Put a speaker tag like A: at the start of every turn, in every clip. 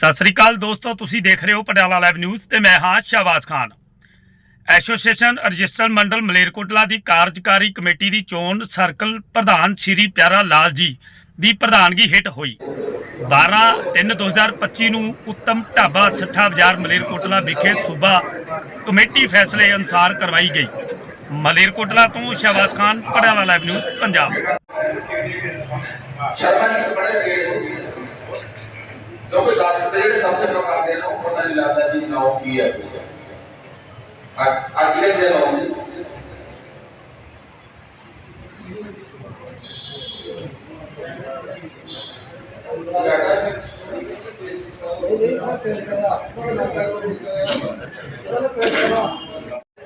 A: ਸਤਿ ਸ੍ਰੀ ਅਕਾਲ ਦੋਸਤੋ, ਤੁਸੀਂ ਦੇਖ ਰਹੇ ਹੋ ਪਟਿਆਲਾ ਲਾਈਵ ਨਿਊਜ਼ ਤੇ ਮੈਂ ਹਾਂ ਸ਼ਹਬਾਜ਼ ਖਾਨ। ਐਸੋਸੀਏਸ਼ਨ ਰਜਿਸਟਰ ਮੰਡਲ ਮਲੇਰਕੋਟਲਾ ਦੀ ਕਾਰਜਕਾਰੀ ਕਮੇਟੀ ਦੀ ਚੋਣ ਸਰਕਲ ਪ੍ਰਧਾਨ ਸ਼੍ਰੀ ਪਿਆਰਾ ਲਾਲ ਜੀ ਦੀ ਪ੍ਰਧਾਨਗੀ ਹੇਠ ਹੋਈ। 12/3/2025 ਨੂੰ ਉੱਤਮ ਢਾਬਾ ਸੱਠਾ ਬਾਜ਼ਾਰ ਮਲੇਰਕੋਟਲਾ ਵਿਖੇ ਸੂਬਾ ਕਮੇਟੀ ਫੈਸਲੇ ਅਨੁਸਾਰ ਕਰਵਾਈ ਗਈ। ਮਲੇਰਕੋਟਲਾ ਤੋਂ ਸ਼ਹਬਾਜ਼ ਖਾਨ, ਪਟਿਆਲਾ ਲਾਈਵ ਨਿਊਜ਼ ਪੰਜਾਬ
B: ਸ਼ਰਮਾ ਜੀ ਬੜੇ ਗਏ ਹੋ ਕਿਉਂਕਿ ਦਸ ਦੇ ਜਿਹੜੇ ਸਭ ਤੋਂ ਲੋਕ ਕਰਦੇ ਨੇ, ਉਹ ਪਤਾ ਨਹੀਂ ਲੱਗਦਾ ਜੀ ਨਾਮ ਕੀ ਹੈ ਅੱਜ ਅੱਜ ਦੇ ਦਿਨ ਆਉਂਦੇ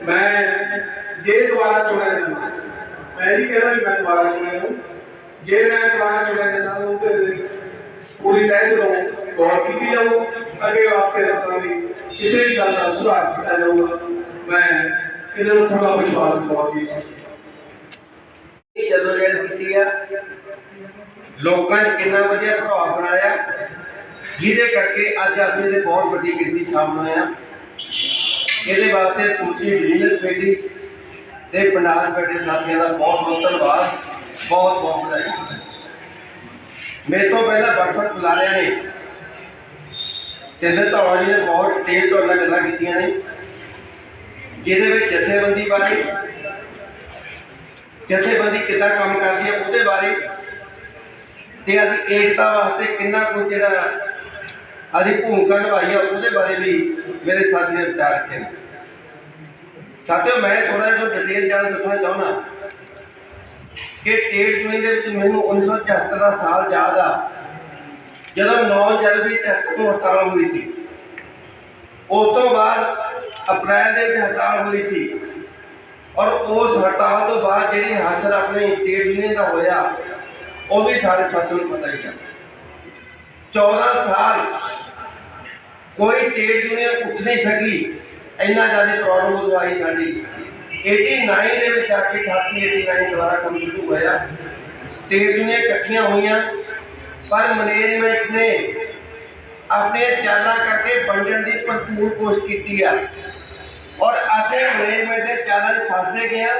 C: ਮੈਂ ਜੇ ਦੁਬਾਰਾ ਚੁਣਿਆ ਜਾਂਦਾ, ਮੈਂ ਨਹੀਂ ਕਹਿੰਦਾ ਵੀ ਮੈਂ ਦੁਬਾਰਾ ਚੁਣਿਆ ਨੂੰ ਜੇ ਮੈਂ ਦੁਬਾਰਾ ਚੁਣਿਆ ਜਾਂਦਾ, ਤਾਂ ਉਹਦੇ ਪੂਰੀ ਤਹਿ ਦਿਲੋਂ ਗੌਰ ਕੀਤੀ ਜਾਊ ਅੱਗੇ ਵਾਸਤੇ ਇਸ ਤਰ੍ਹਾਂ ਦੀ ਕਿਸੇ ਵੀ ਗੱਲ ਦਾ ਸੁਧਾਰ ਕੀਤਾ ਜਾਊਗਾ। ਮੈਂ ਇਹਨਾਂ ਨੂੰ ਪੂਰਾ ਵਿਸ਼ਵਾਸ ਦਿਵਾਉਂਦੀ ਸੀ
D: ਇਹ ਜਦੋਂ ਜਦ ਕੀਤੀ ਆ, ਲੋਕਾਂ ਨੇ ਕਿੰਨਾ ਵਧੀਆ ਪ੍ਰਭਾਵ ਬਣਾਇਆ, ਜਿਹਦੇ ਕਰਕੇ ਅੱਜ ਅਸੀਂ ਇਹਦੇ ਬਹੁਤ ਵੱਡੀ ਗਿਣਤੀ ਸਾਹਮਣੇ ਆ। ਇਹਦੇ ਵਾਸਤੇ ਸਮੁੱਚੀ ਡਿਵੀਜ਼ਨ ਕਮੇਟੀ ਤੇ ਪੰਡਾਲ ਕਮੇਟੀ ਸਾਥੀਆਂ ਦਾ ਬਹੁਤ ਬਹੁਤ ਧੰਨਵਾਦ, ਬਹੁਤ ਬਹੁਤ ਵਧਾਈ। ਮੇਰੇ ਤੋਂ ਪਹਿਲਾਂ ਵੱਖ ਵੱਖ ਬੁਲਾਰਿਆਂ ਨੇ। ਸਿੰਦਰ ਧੌਲਾ ਜੀ ਨੇ, ਬਹੁਤ ਤੇਜ਼ ਤੋਂ ਨਾਲ ਗੱਲਾਂ ਕੀਤੀਆਂ ਨੇ। ਜਿਹਦੇ ਵਿੱਚ ਜਥੇਬੰਦੀ ਬਾਰੇ, ਜਥੇਬੰਦੀ ਕਿੱਦਾਂ ਕੰਮ ਕਰਦੀ ਹੈ, ਉਹਦੇ ਬਾਰੇ ਤੇ ਅਸੀਂ ਏਕਤਾ ਵਾਸਤੇ ਕਿੰਨਾ ਕੁ ਜਿਹੜਾ ਅਸੀਂ ਭੂਮਿਕਾ ਨਿਭਾਈ ਆ, ਉਹਦੇ ਬਾਰੇ ਵੀ ਮੇਰੇ ਸਾਥੀ ਨੇ ਵਿਚਾਰ ਰੱਖੇ ਨੇ। ਸਾਥੀਓ, ਮੈਂ ਥੋੜਾ ਜਿਹਾ ਡਿਟੇਲ ਜਾਣ ਦੱਸਣਾ ਚਾਹੁੰਦਾ ਕਿ ਟੇਡ ਯੂਨੀਅਨ ਦੇ ਵਿੱਚ ਮੈਨੂੰ 1974 ਦਾ ਸਾਲ ਯਾਦ ਆ। ਜਦੋਂ 9 ਜਨਵਰੀ 74 ਨੂੰ ਹੜਤਾਲ ਹੋਈ ਸੀ, ਉਸ ਤੋਂ ਬਾਅਦ ਅਪ੍ਰੈਲ ਦੇ ਵਿੱਚ ਹੜਤਾਲ ਹੋਈ ਸੀ। ਔਰ ਉਸ ਹੜਤਾਲ ਤੋਂ ਬਾਅਦ ਜਿਹੜੀ ਹਾਸਲ ਆਪਣੇ ਟ੍ਰੇਡ ਯੂਨੀਅਨ ਦਾ ਹੋਇਆ, ਉਹ ਵੀ ਸਾਰੇ ਸਾਥੀਆਂ ਨੂੰ ਪਤਾ ਹੀ ਹੈ 14 ਸਾਲ ਕੋਈ ਟ੍ਰੇਡ ਯੂਨੀਅਨ ਉੱਠ ਨਹੀਂ ਸਕੀ, ਇੰਨਾ ਜ਼ਿਆਦਾ ਪ੍ਰੋਬਲਮ ਉਦੋਂ ਆਈ ਸਾਡੀ। 89 ਦੇ ਵਿੱਚ ਆ ਕੇ 88 89 ਦੁਬਾਰਾ ਕੰਮ ਸ਼ੁਰੂ ਹੋਇਆ। ਟ੍ਰੇਡ ਯੂਨੀਅਨ ਇਕੱਠੀਆਂ ਹੋਈਆਂ। ਪਰ ਮੈਨੇਜਮੈਂਟ ਨੇ ਆਪਣੇ ਚਾਲਾਂ ਕਰਕੇ ਵੰਡਣ ਦੀ ਭਰਪੂਰ ਕੋਸ਼ਿਸ਼ ਕੀਤੀ ਆ। ਔਰ ਅਸੀਂ ਮੈਨੇਜਮੈਂਟ ਦੇ ਚਾਲਾਂ 'ਚ ਫਸਦੇ ਗਏ ਹਾਂ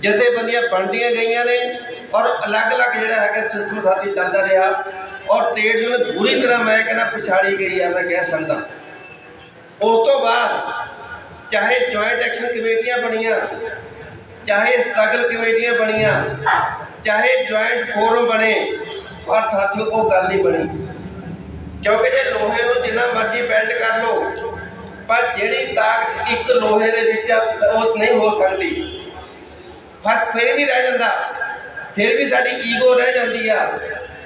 D: ਜਥੇਬੰਦੀਆਂ ਬਣਦੀਆਂ ਗਈਆਂ ਨੇ ਔਰ ਅਲੱਗ-ਅਲੱਗ ਜਿਹੜਾ ਹੈਗਾ ਸਿਸਟਮ ਸਾਡੀ ਚੱਲਦਾ ਰਿਹਾ। ਔਰ ਟ੍ਰੇਡ ਯੂਨੀਅਨ ਬੁਰੀ ਤਰ੍ਹਾਂ ਮੈਂ ਕਹਿੰਦਾ ਪਛਾੜੀ ਗਈ ਆ, ਮੈਂ ਕਹਿ ਸਕਦਾ। ਉਸ ਤੋਂ ਬਾਅਦ ਚਾਹੇ ਜੁਆਇੰਟ ਐਕਸ਼ਨ ਕਮੇਟੀਆਂ ਬਣੀਆਂ, ਚਾਹੇ ਸਟਰਗਲ ਕਮੇਟੀਆਂ ਬਣੀਆਂ, ਚਾਹੇ ਜੁਆਇੰਟ ਫੋਰਮ ਬਣੇ ਪਰ ਸਾਥੀਓ, ਉਹ ਗੱਲ ਨਹੀਂ ਬਣੀ। ਕਿਉਂਕਿ ਜੇ ਲੋਹੇ ਨੂੰ ਜਿੰਨਾ ਮਰਜ਼ੀ ਬੈਲਟ ਕਰ ਲਓ, ਪਰ ਜਿਹੜੀ ਤਾਕਤ ਇੱਕ ਲੋਹੇ ਦੇ ਵਿੱਚ ਉਹ ਨਹੀਂ ਹੋ ਸਕਦੀ। ਫ਼ਰਕ ਫਿਰ ਵੀ ਰਹਿ ਜਾਂਦਾ। ਫਿਰ ਵੀ ਸਾਡੀ ਈਗੋ ਰਹਿ ਜਾਂਦੀ ਆ।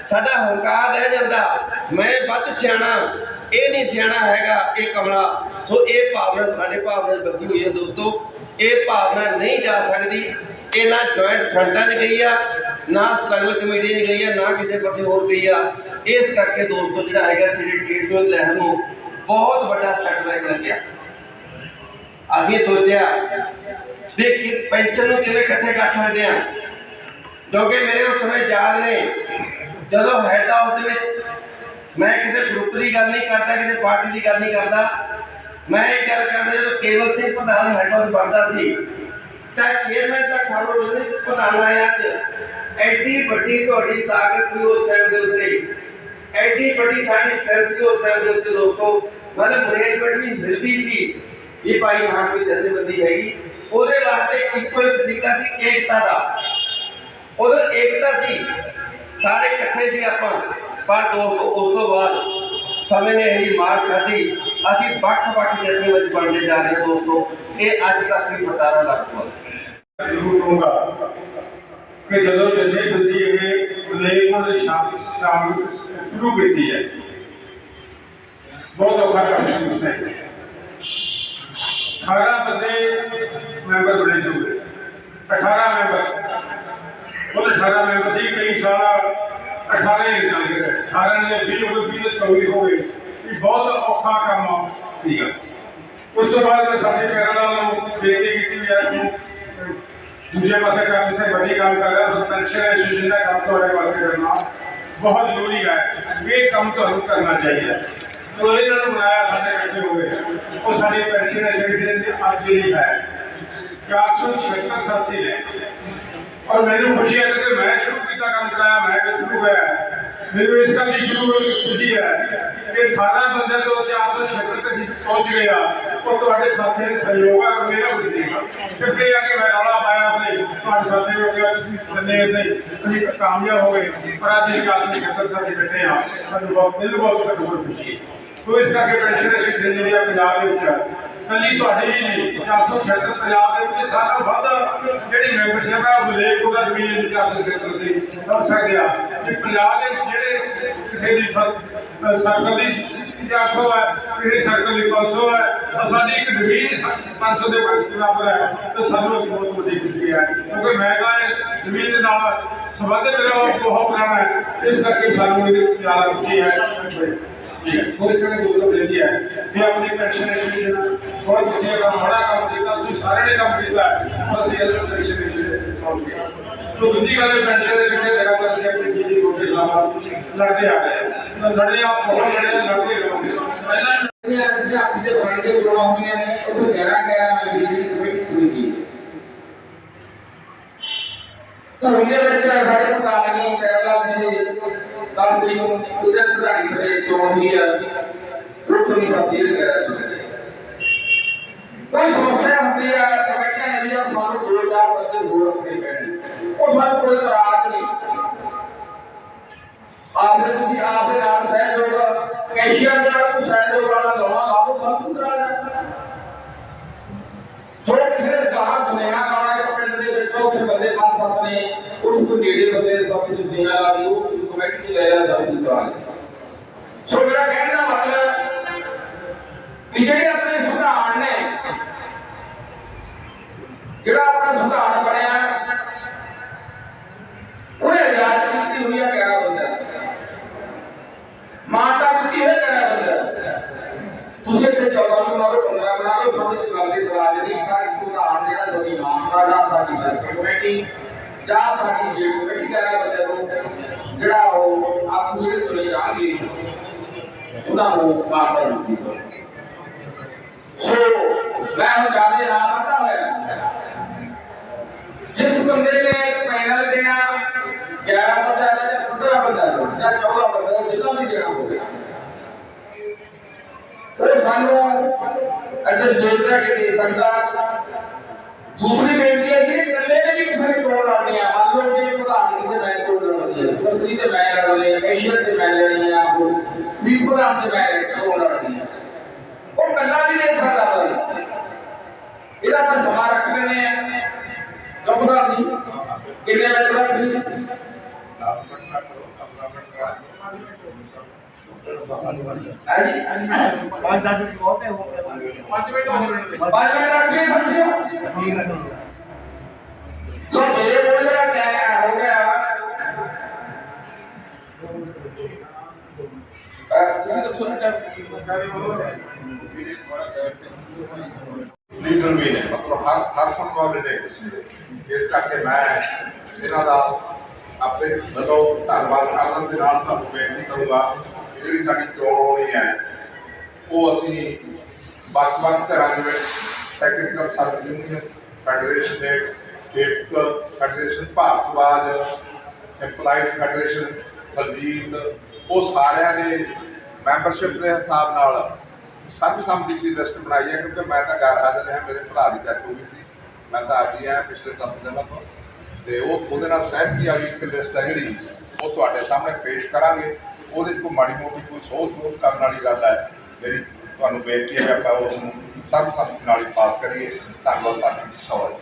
D: ਸਾਡਾ ਹੰਕਾਰ ਰਹਿ ਜਾਂਦਾ। ਮੈਂ ਵੱਧ ਸਿਆਣਾ, ਇਹ ਨਹੀਂ ਸਿਆਣਾ ਹੈਗਾ, ਇਹ ਕਮਲਾ। ਸੋ ਇਹ ਭਾਵਨਾ ਸਾਡੇ ਭਾਵਨਾ 'ਚ ਬਸੀ ਹੋਈ ਹੈ ਦੋਸਤੋ। ਇਹ ਭਾਵਨਾ ਨਹੀਂ ਜਾ ਸਕਦੀ। ਇਹ ਨਾ ਜੁਆਇੰਟ ਫਰੰਟਾਂ 'ਚ ਗਈ ਆ, ਨਾ ਸਟਰਗਲ ਕਮੇਟੀ 'ਚ ਗਈ ਆ, ਨਾ ਕਿਸੇ ਪਾਸੇ ਹੋਰ ਗਈ ਆ। ਇਸ ਕਰਕੇ ਦੋਸਤੋ ਜਿਹੜਾ ਹੈਗਾ ਸਿਰੇ ਟ੍ਰੇਡ ਯੂਨੀਅਨ ਲਹਿਰ ਨੂੰ ਬਹੁਤ ਵੱਡਾ ਸੈਟਬੈਕ ਲੱਗਿਆ ਅਸੀਂ ਸੋਚਿਆ ਵੀ ਕਿ ਪੈਨਸ਼ਨ ਨੂੰ ਕਿਵੇਂ ਇਕੱਠੇ ਕਰ ਸਕਦੇ ਆ। ਕਿਉਂਕਿ ਮੇਰੇ ਉਸ ਸਮੇਂ ਯਾਦ ਨੇ, ਜਦੋਂ ਹੈਡ ਹਾਊਸ ਵਿੱਚ ਮੈਂ ਕਿਸੇ ਗਰੁੱਪ ਦੀ ਗੱਲ ਨਹੀਂ ਕਰਦਾ, ਕਿਸੇ ਪਾਰਟੀ ਦੀ ਗੱਲ ਨਹੀਂ ਕਰਦਾ। ਮੈਂ ਇਹ ਗੱਲ ਕਰਦਾ ਜਦੋਂ ਕੇਵਲ ਸਿੰਘ ਪ੍ਰਧਾਨ ਹੈਡ ਹਾਊਸ ਬਣਦਾ ਸੀ ਤਾਂ ਚੇਅਰਮੈਨ ਦਾ ਖਾਲੋ ਉਹਦੇ ਪ੍ਰਧਾਨ ਆਇਆ ਤੇ ਐਡੀ ਵੱਡੀ ਤੁਹਾਡੀ ਤਾਕਤ ਸੀ ਉਸ ਟਾਈਮ ਦੇ ਉੱਤੇ ਐਡੀ ਵੱਡੀ ਸਾਡੀ ਸਟਰੈਂਥ ਸੀ ਉਸ ਟਾਈਮ ਦੇ ਉੱਤੇ ਦੋਸਤੋ। ਮਤਲਬ ਮੈਨੇਜਮੈਂਟ ਵੀ ਹਿਲਦੀ ਸੀ ਇਹ ਭਾਈ ਹਾਂ ਕੋਈ ਜਥੇਬੰਦੀ ਹੈਗੀ। ਉਹਦੇ ਵਾਸਤੇ ਇੱਕੋ ਇੱਕ ਤਰੀਕਾ ਸੀ ਏਕਤਾ ਦਾ। ਉਦੋਂ ਏਕਤਾ ਸੀ। ਸਾਰੇ ਇਕੱਠੇ ਸੀ ਆਪਾਂ। ਪਰ ਦੋਸਤੋ, ਉਸ ਤੋਂ ਬਾਅਦ ਸਮੇਂ ਨੇ ਇਹੀ ਮਾਰ ਖਾਧੀ। ਅਸੀਂ ਵੱਖ-ਵੱਖ ਜਥੇ ਵਿੱਚ ਬਣਦੇ ਜਾ ਰਹੇ ਹਾਂ ਦੋਸਤੋ। ਇਹ ਅੱਜ ਤੱਕ ਵੀ ਮਤਾਰਾ ਲੱਗਦਾ
C: ਜ਼ਰੂਰ ਕਹੂੰਗਾ ਕਿ ਜਦੋਂ ਜਥੇਬੰਦੀ ਇਹ ਲੇਬਰ ਦੇ ਸ਼ਾਮ ਸ਼ਾਮ ਸ਼ੁਰੂ ਕੀਤੀ ਹੈ। ਬਹੁਤ ਔਖਾ ਕੰਮ ਸੀ ਉਸ ਟਾਈਮ 18 ਬੰਦੇ ਮੈਂਬਰ ਬਣੇ ਸੀ 18 ਮੈਂਬਰ। ਉਹ 18 ਮੈਂਬਰ ਸੀ, ਕਈ ਸਾਲਾ 18 ਹੀ ਨਿਕਲ ਗਏ। 18 ਨੇ 20 ਹੋ ਗਏ 20 24 ਹੋ ਗਏ ਇਹ ਬਹੁਤ ਔਖਾ ਕੰਮ ਸੀਗਾ। ਉਸ ਤੋਂ ਬਾਅਦ ਮੈਂ ਸਾਡੇ ਪੈਰਾਂ ਨੂੰ ਬੇਨਤੀ ਕੀਤੀ ਵੀ ਅੱਜ ਨੂੰ ਦੂਜੇ ਪਾਸੇ ਕੰਮ ਜਿੱਥੇ ਵੱਡੀ ਕੰਮ ਕਰ ਰਿਹਾ ਉਸ ਪੈਨਸ਼ਨ ਐਸੋਸੀਏਸ਼ਨ ਦਾ ਕੰਮ ਤੁਹਾਡੇ ਵਾਸਤੇ ਕਰਨਾ ਬਹੁਤ ਜ਼ਰੂਰੀ ਹੈ ਇਹ ਕੰਮ ਤੁਹਾਨੂੰ ਕਰਨਾ ਚਾਹੀਦਾ ਸੋ ਇਹਨਾਂ ਨੂੰ ਬਣਾਇਆ ਸਾਡੇ ਇਕੱਠੇ ਹੋ ਗਏ ਉਹ ਸਾਡੀ ਪੈਨਸ਼ਨ ਐਸੋਸੀਏਸ਼ਨ ਦੀ ਅੱਜ ਦੀ ਹੈ 476 ਸਾਥੀ ਹੈ ਔਰ ਮੈਨੂੰ ਖੁਸ਼ੀ ਹੈ ਕਿ ਮੈਂ ਸ਼ੁਰੂ ਕੀਤਾ ਕੰਮ ਕਰਾਇਆ ਮੈਂ ਕਿ ਸ਼ੁਰੂ ਹੋਇਆ ਮੈਨੂੰ ਇਸ ਗੱਲ ਦੀ ਸ਼ੁਰੂ ਹੋਈ ਖੁਸ਼ੀ ਹੈ ਕਿ 18 ਬੰਦੇ ਤੋਂ 476 ਤੱਕ ਪਹੁੰਚ ਗਿਆ ਉਹ ਤੁਹਾਡੇ ਸਾਥੀਆਂ ਦੇ ਸਹਿਯੋਗ ਹੈ ਮੇਰਾ ਕੁਝ ਨਹੀਂ ਹੈ ਸਿਰਫ ਇਹ ਕਿ ਮੈਂ ਰੌਲਾ ਪਾਇਆ ਤੇ ਤੁਹਾਡੇ ਸਾਥੀ ਹੋ ਗਿਆ ਤੁਸੀਂ ਥੱਲੇ ਤੇ ਤੁਸੀਂ ਕਾਮਯਾਬ ਹੋ ਗਏ ਪਰ ਅੱਜ ਇਹ 476 ਸਾਥੀ ਬੈਠੇ ਆ। ਸਾਨੂੰ ਬਹੁਤ ਦਿਲ ਬਹੁਤ ਬਹੁਤ ਖੁਸ਼ੀ ਸੋ ਇਸ ਕਰਕੇ ਪੈਨਸ਼ਨ ਐਸੋਸੀਏਸ਼ਨ ਜਿਹੜੀ ਆ, ਪੰਜਾਬ ਦੇ ਵਿੱਚ ਕੱਲੀ ਤੁਹਾਡੀ ਹੀ ਨਹੀਂ 476 ਪੰਜਾਬ ਦੇ ਵਿੱਚ ਸਾਰਾ ਵੱਧ ਜਿਹੜੀ ਮੈਂਬਰਸ਼ਿਪ ਹੈ ਉਹ ਮਲੇਰਕੋਟਲਾ ਜ਼ਮੀਨ ਦੀ 476 ਸੀ ਸਮਝ ਸਕਦੇ ਆ। ਕਿ ਪੰਜਾਬ ਦੇ ਜਿਹੜੇ ਕਿਸੇ ਦੀ ਸਰ- ਸਰਕਲ ਦੀ 400 ਹੈ, ਕਿਸੇ ਸਰਕਲ ਦੀ 500 ਹੈ ਤਾਂ ਸਾਡੀ ਇੱਕ ਜ਼ਮੀਨ ਹੀ 500 ਦੇ ਬਰਾਬਰ ਹੈ ਤਾਂ ਸਾਨੂੰ ਇੱਕ ਬਹੁਤ ਵੱਡੀ ਖੁਸ਼ੀ ਹੈ। ਕਿਉਂਕਿ ਮੈਂ ਤਾਂ ਇਹ ਜ਼ਮੀਨ ਦੇ ਨਾਲ ਸੰਬੰਧਿਤ ਰਿਹਾ ਉਹ ਬਹੁਤ ਪੁਰਾਣਾ ਹੈ। ਇਸ ਕਰਕੇ ਸਾਨੂੰ ਇਹਦੇ ਜ਼ਿਆਦਾ ਖੁਸ਼ੀ ਹੈ। ਠੀਕ ਹੈ ਕੋਈ ਕਿਹਨੇ ਦੂਸਰਾ ਬੇਨਤੀ ਹੈ। ਕਿ ਆਪਣੀ ਪੈਨਸ਼ਨ ਐਸੋਸੀਏਸ਼ਨ ਬਹੁਤ ਵਧੀਆ ਕੰਮ, ਬੜਾ ਕੰਮ ਕੀਤਾ। ਤੁਸੀਂ ਸਾਰਿਆਂ ਨੇ ਕੰਮ ਕੀਤਾ ਪਰ ਅਸੀਂ ਇਹਦੇ ਪੈਨਸ਼ਨ ਐਸੋਸੀਏਸ਼ਨ ਕੰਮ ਕੀਤਾ ਤੋ ਦੂਜੀ ਗੱਲ ਹੈ ਪੈਨਸ਼ਨ ਐਸੋਸੀਏਸ਼ਨ ਲਗਾਤਾਰ ਅਸੀਂ ਆਪਣੀ ਜੀਜੀ ਰੋਟੀ ਖਿਲਾਫ ਲੜਦੇ ਆ ਰਹੇ ਹਾਂ ਤਾਂ ਬਹੁਤ ਲੜੇ ਲੜਦੇ ਰਹੋਗੇ ਪਹਿਲਾਂ
B: ਜਿਹੜੀਆਂ ਅਧਿਆਪੀ ਦੇ ਬਣ ਕੇ ਚੋਣਾਂ ਹੋਈਆਂ ਨੇ ਉੱਥੇ 11 11 ਮੈਂਬਰੀ ਦੀ ਕਮੇਟੀ ਪੂਰੀ ਕੀ ਧਰਮ ਦੇ ਵਿੱਚ ਸਾਡੇ ਪ੍ਰਧਾਨ ਜੀ ਕੇਰਲਾ ਦੇ ਦੰਤਰੀ ਨੂੰ ਉਹਦੇ ਪ੍ਰਧਾਨੀ ਤੇ ਚੋਣ ਹੋਈ ਹੈ ਉੱਥੇ ਵੀ ਸਾਥੀ ਦੇ ਗੈਰ ਸੁਣੇ ਕੋਈ ਸਮੱਸਿਆ ਹੁੰਦੀ ਹੈ ਕਮੇਟੀਆਂ ਨੇ ਵੀ ਆ ਸਾਨੂੰ ਦੋ ਚਾਰ ਬੰਦੇ ਹੋਰ ਰੱਖਣੇ ਪੈਣੇ ਉਹ ਸਾਨੂੰ ਕੋਈ ਤਰਾਜ ਨਹੀਂ ਆਪਦੇ ਤੁਸੀਂ ਆਪਦੇ ਨਾਲ ਸਹਿਯੋਗ ਕੈਸ਼ੀਅਰ ਦੇ ਨਾਲ ਕੋਈ ਸਹਿਯੋਗ ਵਾਲਾ ਲਾਉਣਾ ਲਾਓ ਸਭ ਕੁਝ ਕਰਾ ਜਾਂਦਾ ਥੋੜੇ ਕਿਸੇ ਨੇ ਕਹਾ ਸੁਨੇਹਾ ਲਾਉਣਾ ਇੱਕ ਪਿੰਡ ਦੇ ਵਿੱਚ ਉੱਥੇ ਬੰਦੇ ਪੰਜ ਸੱਤ ਨੇ ਉਸ ਤੋਂ ਨੇੜੇ ਬੰਦੇ ਨੇ ਸਭ ਕਮੇਟੀ ਲੈ ਲਿਆ ਸਭ ਕਰਾ ਲਿਆ। ਸੋ ਮੇਰਾ ਕਹਿਣ ਦਾ ਮਤਲਬ ਵੀ ਜਿਹੜੇ ਆਪਣੇ ਸੁਧਾਰ ਨੇ, ਜਿਹੜਾ ਆਪਣਾ ਸੁਧਾਰ ਬਣਿਆ ਉਹਨੇ ਆਜ਼ਾਦ ਕੀਤੀ ਹੋਈ ਆ 11 ਬੰਦਾ। ਮਾਤਾ ਦਿੱਤੀ ਹੋਈ 11 ਬੰਦਾ। ਤੁਸੀਂ ਇੱਥੇ 14 ਨੂੰ ਬਣਾ 15 ਬਣਾ ਸਾਡੇ ਇਸ ਗੱਲ ਦੀ ਤਰਾਜ ਨਹੀਂ ਹੈ ਸੁਧਾਰ ਜਿਹੜਾ ਤੁਹਾਡੀ ਮਾਤਾ ਦਾ ਸਾਡੀ ਸਰਕਾਰ ਕਮੇਟੀ ਜਾਂ ਸਾਡੀ ਸਟੇਟ ਕਮੇਟੀ 11 ਬੰਦੇ ਨੂੰ ਜਿਹੜਾ ਉਹ ਆਪ ਜਿਹੜੇ ਚੁਣੇ ਜਾਣਗੇ ਉਹਨਾਂ ਨੂੰ ਮਾਤਾ ਦਿੱਤੀ ਸੋ ਮੈਂ ਹੁਣ ਜਾਦੇ ਨਾ ਪਤਾ ਹੋਇਆ। ਜਿਸ ਬੰਦੇ ਨੇ ਪੈਨਲ ਦੇਣਾ 11 ਬੰਦਾ ਦਾ ਜਾਂ 15 ਬੰਦਾ ਦਾ, ਜਾਂ 14 ਬੰਦਾ ਦਾ, ਜਿੰਨਾ ਵੀ ਦੇਣਾ ਹੋਵੇ। ਉਹ ਸਾਨੂੰ ਅੱਗੇ ਸਟੇਜ ਤੇ ਕੇ ਦੇ ਸਕਦਾ। ਦੂਸਰੀ ਬੇਨਤੀ ਇਹਦਾ ਆਪਾਂ ਸਮਾਂ ਰੱਖ ਲੈਨੇ ਆ ਲੋਕਾਂ ਦੀ ਕਿੰਨੇ ਮਿੰਟ ਰੱਖਣੀ ਹਾਂਜੀ
E: ਪੰਜ ਦਸ ਮਿੰਟ ਬਹੁਤ ਹੈ ਹੋ ਗਏ ਪੰਜ ਮਿੰਟ ਹੋ ਗਏ
B: ਪੰਜ ਮਿੰਟ ਰੱਖੀਏ ਸੱਚਿਓ
F: ਲੀਡਰ ਵੀ ਨੇ, ਮਤਲਬ ਹਰ ਹਰ ਸੰਭਾਵਨਾ ਦੇ ਕਿਸਮ ਇਸ ਕਰਕੇ ਮੈਂ ਇਹਨਾਂ ਦਾ ਆਪਣੇ ਵੱਲੋਂ ਧੰਨਵਾਦ ਕਰਦਾ ਦੇ ਨਾਲ ਤੁਹਾਨੂੰ ਬੇਨਤੀ ਕਰੂੰਗਾ, ਜਿਹੜੀ ਸਾਡੀ ਚੋਣ ਹੋਣੀ ਹੈ, ਉਹ ਅਸੀਂ ਵੱਖ-ਵੱਖ ਤਰ੍ਹਾਂ ਦੇ ਵਿੱਚ ਟੈਕਨੀਕਲ ਸਰਵਿਸ ਯੂਨੀਅਨ ਫੈਡਰੇਸ਼ਨ ਦੇ state federation Bhardwaj employed federation Baljit, ਉਹ ਸਾਰਿਆਂ ਦੇ ਮੈਂਬਰਸ਼ਿਪ ਦੇ ਹਿਸਾਬ ਨਾਲ ਸਰਬਸੰਮਤੀ ਦੀ ਲਿਸਟ ਬਣਾਈ ਹੈ ਕਿਉਂਕਿ ਮੈਂ ਤਾਂ ਘਰ ਹਾਜ਼ਰ ਰਿਹਾ, ਮੇਰੇ ਭਰਾ ਦੀ ਡੈਥ ਹੋ ਗਈ ਸੀ। ਮੈਂ ਤਾਂ ਅੱਜ ਹੀ ਆਇਆ ਪਿਛਲੇ 10 ਦਿਨਾਂ ਤੋਂ। ਤੇ ਉਹ ਉਹਦੇ ਨਾਲ ਸਹਿਮਤੀ ਵਾਲੀ ਇੱਕ ਲਿਸਟ ਹੈ ਜਿਹੜੀ, ਉਹ ਤੁਹਾਡੇ ਸਾਹਮਣੇ ਪੇਸ਼ ਕਰਾਂਗੇ। ਉਹਦੇ 'ਚ ਕੋਈ ਮਾੜੀ ਮੋਟੀ ਕੋਈ ਸੋਚ ਸੋਚ ਕਰਨ ਵਾਲੀ ਗੱਲ ਹੈ ਮੇਰੀ ਤੁਹਾਨੂੰ ਬੇਨਤੀ ਹੈ ਕਿ ਆਪਾਂ ਉਸ ਨੂੰ ਸਰਬਸੰਮਤੀ ਨਾਲ ਹੀ ਪਾਸ ਕਰੀਏ। ਧੰਨਵਾਦ ਸਾਡੀ। ਸਵਾਲ